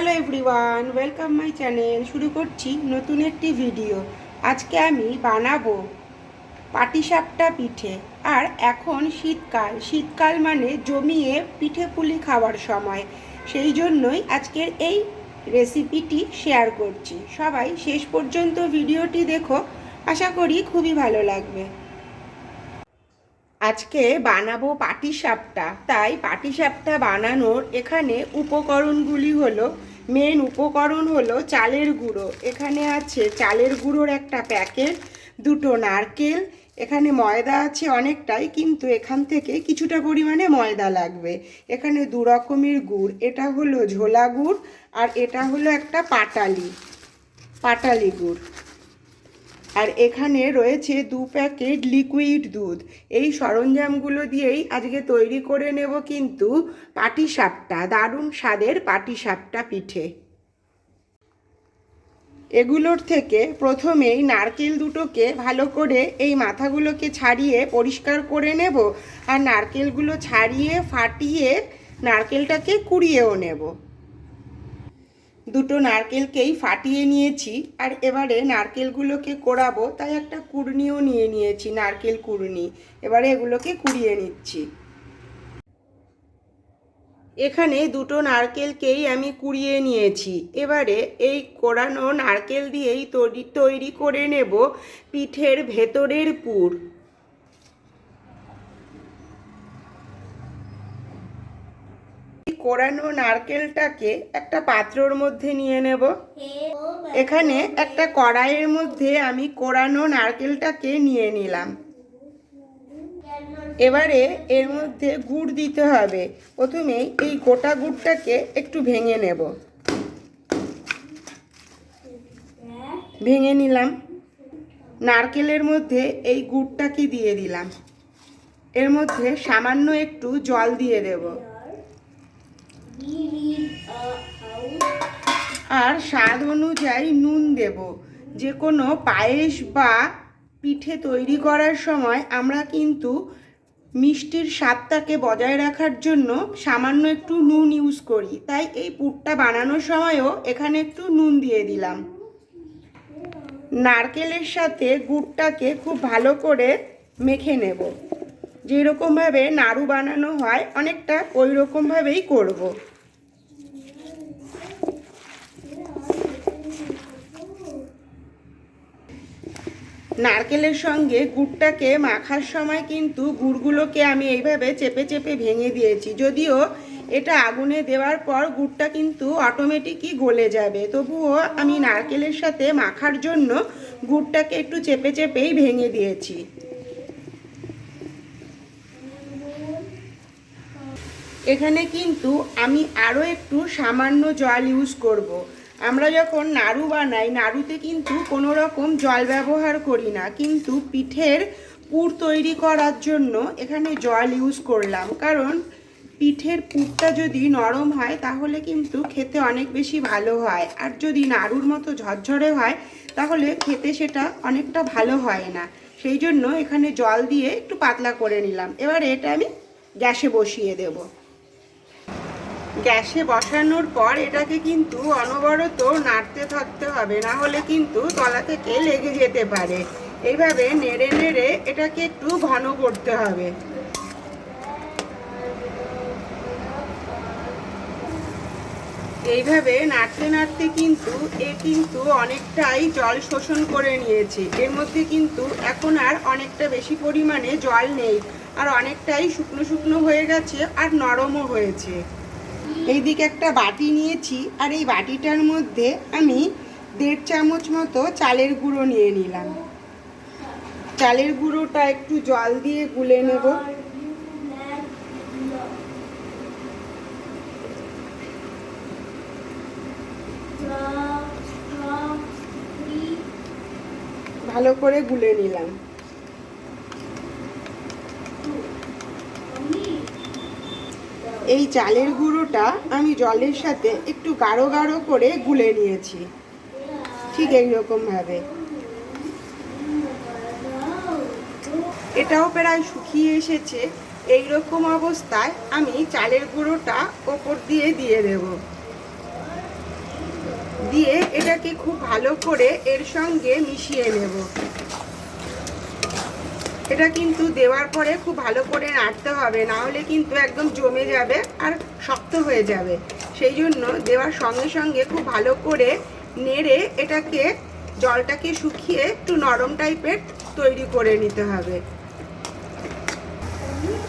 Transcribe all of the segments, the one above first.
Hello everyone, welcome my channel. শুরু করছি নতুন একটি ভিডিও। আজকে আমি বানাবো পাটিসাপটা পিঠে। আর এখন শীতকাল। শীতকাল মানে জমিয়ে পিঠে পুলি খাওয়ার সময়। সেই জন্যই আজকের এই রেসিপিটি শেয়ার করছি। সবাই শেষ পর্যন্ত ভিডিওটি দেখো। আশা করি খুবই ভালো লাগবে। আজকে বানাবো পাটিসাপটা। তাই পাটিসাপটা বানানোর এখানে উপকরণগুলি হলো মেন উপকরণ হলো চালের গুঁড়ো। এখানে আছে চালের গুঁড়োর একটা প্যাকেট, দুটো নারকেল, এখানে ময়দা আছে অনেকটাই, কিন্তু এখান থেকে কিছুটা পরিমাণে ময়দা লাগবে। এখানে দু রকমের গুড়, এটা হলো ঝোলা গুড় আর এটা হলো একটা পাটালি পাটালি গুড়। আর এখানে রয়েছে দু প্যাকেট লিকুইড দুধ। এই সরঞ্জামগুলো দিয়েই আজকে তৈরি করে নেব কিন্তু পাটিসাপটা, দারুণ স্বাদের পাটিসাপটা পিঠে। এগুলোর থেকে প্রথমেই নারকেল দুটোকে ভালো করে এই মাথাগুলোকে ছাড়িয়ে পরিষ্কার করে নেব আর নারকেলগুলো ছাড়িয়ে ফাটিয়ে নারকেলটাকে কুড়িয়েও নেব। দুটো নারকেলকেই ফাটিয়ে নিয়েছি আর এবারে নারকেলগুলোকে কোড়াবো তাই একটা কুড়নিও নিয়ে নিয়েছি, নারকেল কুড়নি। এবারে এগুলোকে কুড়িয়ে নিচ্ছি। এখানে দুটো নারকেলকেই আমি কুড়িয়ে নিয়েছি। এবারে এই কোড়ানো নারকেল দিয়েই তৈরি তৈরি করে নেব পিঠের ভেতরের পুর। কোরানো নারকেলটাকে একটা পাত্রর মধ্যে নিয়ে নেব। এখানে একটা কড়াইয়ের মধ্যে আমি কোরানো নারকেলটাকে নিয়ে নিলাম। এবারে এর মধ্যে গুড় দিতে হবে। প্রথমেই এই গোটা গুড়টাকে একটু ভেঙে নেব। ভেঙে নিলাম। নারকেলের মধ্যে এই গুড়টাকে দিয়ে দিলাম। এর মধ্যে সামান্য একটু জল দিয়ে দেবো। আর স্বাদ অনুযায়ী নুন দেব। যে কোনো পায়েস বা পিঠে তৈরি করার সময় আমরা কিন্তু মিষ্টির স্বাদটাকে বজায় রাখার জন্য সামান্য একটু নুন ইউজ করি। তাই এই পুরটা বানানোর সময়ও এখানে একটু নুন দিয়ে দিলাম। নারকেলের সাথে গুড়টাকে খুব ভালো করে মেখে নেব। যেরকমভাবে নাড়ু বানানো হয়, অনেকটা ওই রকমভাবেই করব। নারকেলের সঙ্গে গুড়টাকে মাখার সময় কিন্তু গুড়গুলোকে আমি এইভাবে চেপে চেপে ভেঙে দিয়েছি। যদিও এটা আগুনে দেওয়ার পর গুড়টা কিন্তু অটোমেটিকই গলে যাবে। তবুও আমি নারকেলের সাথে মাখার জন্য গুড়টাকে একটু চেপে চেপেই ভেঙে দিয়েছি। এখানে কিন্তু আমি আরও একটু সামান্য জল ইউজ করব। আমরা যখন নাড়ু বানাই, নাড়ুতে কিন্তু কোনো রকম জল ব্যবহার করি না। কিন্তু পিঠের পুর তৈরি করার জন্য এখানে জল ইউজ করলাম। কারণ পিঠের পুরটা যদি নরম হয়, তাহলে কিন্তু খেতে অনেক বেশি ভালো হয়। আর যদি নাড়ুর মতো ঝরঝরে হয়, তাহলে খেতে সেটা অনেকটা ভালো হয় না। সেই জন্য এখানে জল দিয়ে একটু পাতলা করে নিলাম। এবার এটা আমি গ্যাসে বসিয়ে দেবো। গ্যাসে বসানোর পর এটাকে কিন্তু অনবরত নাড়তে থাকতে হবে, না হলে কিন্তু তলা থেকে লেগে যেতে পারে। এইভাবে নেড়ে নেড়ে এটাকে একটু ঘন করতে হবে। এইভাবে নাড়তে নাড়তে কিন্তু এ কিন্তু অনেকটাই জল শোষণ করে নিয়েছে। এর মধ্যে কিন্তু এখন আর অনেকটা বেশি পরিমাণে জল নেই, আর অনেকটাই শুকনো শুকনো হয়ে গেছে আর নরমও হয়েছে। এইদিকে একটা বাটি নিয়েছি, আর এই বাটিটার মধ্যে আমি দেড় চামচ মতো চালের গুঁড়ো নিয়ে নিলাম। চালের গুঁড়োটা একটু জল দিয়ে গুলে নেব। ভালো করে গুলে নিলাম। এই চালের গুঁড়োটা আমি জলের সাথে একটু গাঢ় গাঢ় করে গুলে নিয়েছি। ঠিক এইরকমভাবে। এটাও প্রায় শুকিয়ে এসেছে। এই রকম অবস্থায় আমি চালের গুঁড়োটা ওপর দিয়ে দিয়ে দেব। দিয়ে এটাকে খুব ভালো করে এর সঙ্গে মিশিয়ে নেব। এটা কিন্তু দেওয়ার পরে খুব ভালো করে নাড়তে হবে, না হলে কিন্তু একদম জমে যাবে আর শক্ত হয়ে যাবে। সেই জন্য দেওয়ার সঙ্গে সঙ্গে খুব ভালো করে নেড়ে এটাকে, জলটাকে শুকিয়ে একটু নরম টাইপের তৈরি করে নিতে হবে।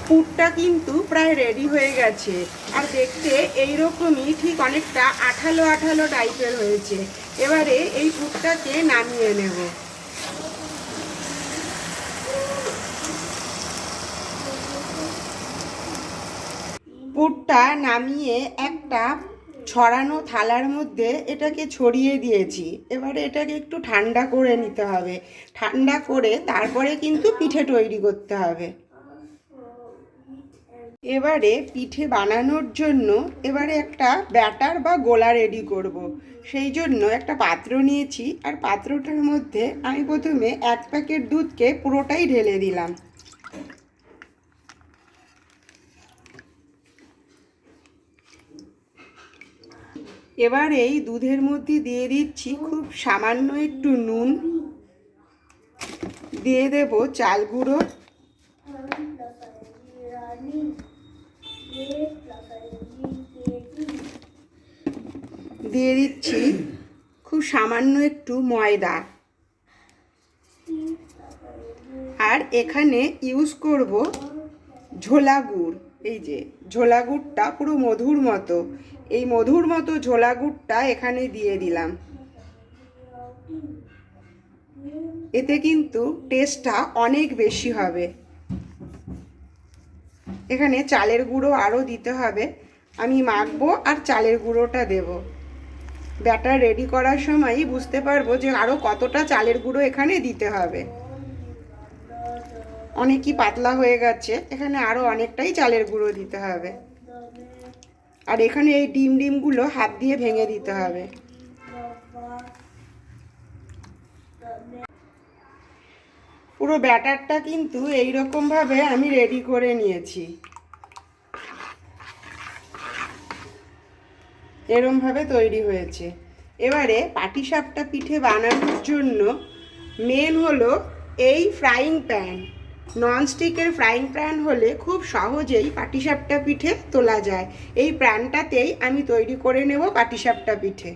পুরটা কিন্তু প্রায় রেডি হয়ে গেছে। আর দেখতে এই রকমই ঠিক অনেকটা আঠালো আঠালো টাইপের হয়েছে। এবারে এই পুরটাকে নামিয়ে নেব। পুরটা নামিয়ে একটা ছড়ানো থালার মধ্যে এটাকে ছড়িয়ে দিয়েছি। এবারে এটাকে একটু ঠান্ডা করে নিতে হবে। ঠান্ডা করে তারপরে কিন্তু পিঠে তৈরি করতে হবে। এবারে পিঠে বানানোর জন্য এবারে একটা ব্যাটার বা গোলা রেডি করব। সেই জন্য একটা পাত্র নিয়েছি। আর পাত্রটার মধ্যে আমি প্রথমে এক প্যাকেট দুধকে পুরোটাই ঢেলে দিলাম। এবার এই দুধের মধ্যে দিয়ে দিচ্ছি খুব সামান্য একটু নুন। দিয়ে দেব চাল গুঁড়ো। দিয়ে দিচ্ছি খুব সামান্য একটু ময়দা। আর এখানে ইউজ করব ঝোলা গুড়। এই যে ঝোলা গুড়টা পুরো মধুর মতো। এই মধুর মতো ঝোলা গুড়টা এখানে দিয়ে দিলাম। এতে কিন্তু টেস্টটা অনেক বেশি হবে। এখানে চালের গুঁড়ো আরও দিতে হবে। আমি মাখবো আর চালের গুঁড়োটা দেব। ব্যাটার রেডি করার সময়ই বুঝতে পারব যে আরও কতটা চালের গুঁড়ো এখানে দিতে হবে। অনেকই পাতলা হয়ে গেছে। এখানে আরও অনেকটাই চালের গুঁড়ো দিতে হবে। আর এখানে এই ডিম ডিমগুলো হাত দিয়ে ভেঙে দিতে হবে। পুরো ব্যাটারটা কিন্তু এইরকমভাবে আমি রেডি করে নিয়েছি। এরমভাবে তৈরি হয়েছে। এবারে পাটিসাপটা পিঠে বানানোর জন্য মেন হলো এই ফ্রাইং প্যান ননস্টিকের ফ্রাইং প্যান হলে খুব সহজেই পাটিসাপটা পিঠে তোলা যায়। এই প্যানটাতেই আমি তৈরি করে নেব পাটিসাপটা পিঠে।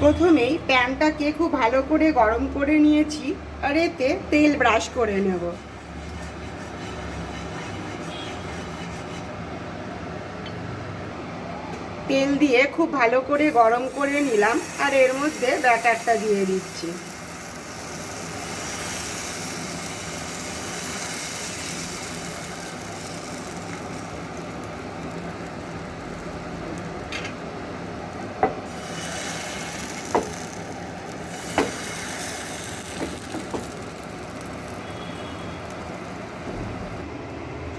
প্রথমেই প্যানটাকে খুব ভালো করে গরম করে নিয়েছি, আর এতে তেল ব্রাশ করে নেব। তেল দিয়ে খুব ভালো করে গরম করে নিলাম, আর এর মধ্যে ব্যাটারটা দিয়ে দিচ্ছি।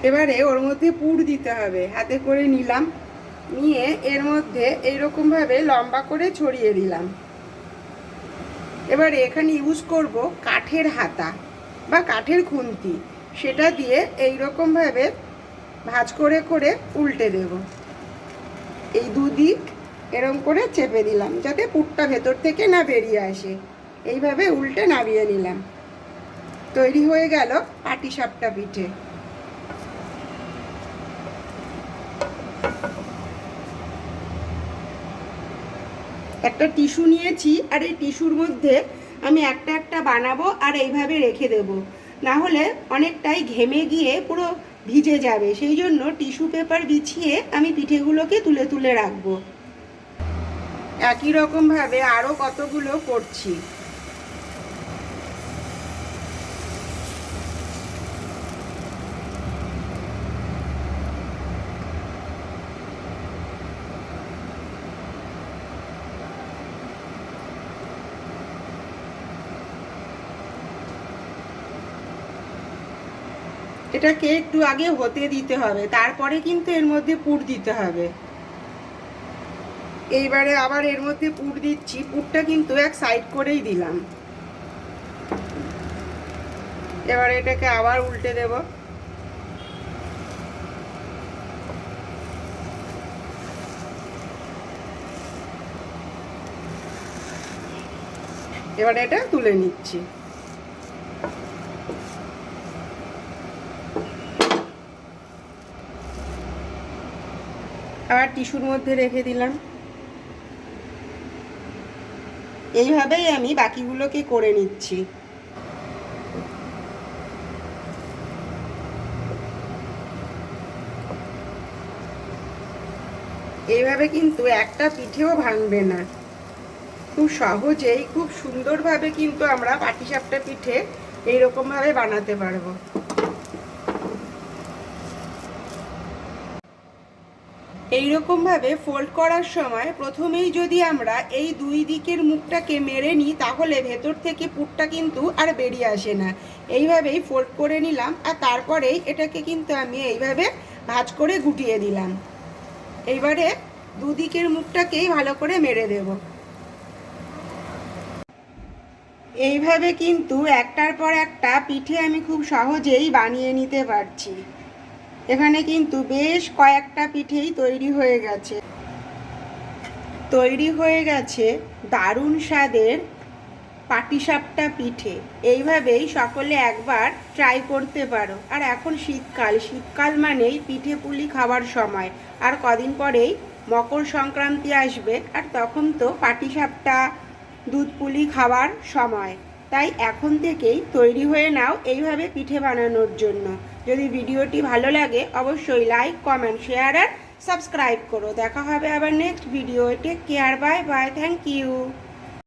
এবারে ওর মধ্যে পুর দিতে হবে। হাতে করে নিলাম, নিয়ে এর মধ্যে এইরকমভাবে লম্বা করে ছড়িয়ে দিলাম। এবারে এখানে ইউজ করব কাঠের হাতা বা কাঠের খুন্তি। সেটা দিয়ে এই এইরকমভাবে ভাজ করে করে উল্টে দেব। এই দুদিক এরম করে চেপে দিলাম, যাতে পুরটা ভেতর থেকে না বেরিয়ে আসে। এইভাবে উল্টে নামিয়ে নিলাম। তৈরি হয়ে গেল পাটিসাপটা পিঠে। একটা টিস্যু নিয়েছি আর এই টিস্যুর মধ্যে আমি একটা একটা বানাবো আর এইভাবে রেখে দেবো। না হলে অনেকটাই ঘেমে গিয়ে পুরো ভিজে যাবে। সেই জন্য টিস্যু পেপার বিছিয়ে আমি পিঠেগুলোকে তুলে তুলে রাখব। একই রকমভাবে আরও কতগুলো করছি। এটাকে একটু আগে হতে দিতে হবে, তারপরে কিন্তু এর মধ্যে পুর দিতে হবে। এইবারে আবার এর মধ্যে পুর দিচ্ছি, পুরটা কিন্তু এক সাইড করেই দিলাম। এবারে এটাকে আবার উল্টে দেব। এবার এটা তুলে নিচ্ছি আবার টিস্যুর মধ্যে রেখে দিলাম। এইভাবেই আমি বাকিগুলোকে করে নিচ্ছি। এইভাবে কিন্তু একটা পিঠেও ভাঙবে না। খুব সহজেই, খুব সুন্দরভাবে কিন্তু আমরা পাটিসাপটা পিঠে এইরকমভাবে বানাতে পারব। এইরকমভাবে ফোল্ড করার সময় প্রথমেই যদি আমরা এই দুই দিকের মুখটাকে মেরে নিই, তাহলে ভেতর থেকে পুরটা কিন্তু আর বেরিয়ে আসে না। এইভাবেই ফোল্ড করে নিলাম আর তারপরেই এটাকে কিন্তু আমি এইভাবে ভাঁজ করে গুটিয়ে দিলাম। এইবারে দুদিকের মুখটাকেই ভালো করে মেরে দেব। এইভাবে কিন্তু একটার পর একটা পিঠে আমি খুব সহজেই বানিয়ে নিতে পারছি। এখানে কিন্তু বেশ কয়েকটা পিঠেই তৈরি হয়ে গেছে। তৈরি হয়ে গেছে দারুণ স্বাদের পাটিসাপটা পিঠে। এইভাবেই সকলে একবার ট্রাই করতে পারো। আর এখন শীতকাল। শীতকাল মানেই পিঠে পুলি খাওয়ার সময়। আর কদিন পরেই মকর সংক্রান্তি আসবে। আর তখন তো পাটিসাপটা, দুধ পুলি খাওয়ার সময়। তাই এখন থেকেই তৈরি হয়ে নাও এইভাবে পিঠে বানানোর জন্য। যদি ভিডিওটি ভালো লাগে, অবশ্যই লাইক কমেন্ট শেয়ার আর সাবস্ক্রাইব করো। দেখা হবে আবার next video take care bye bye thank you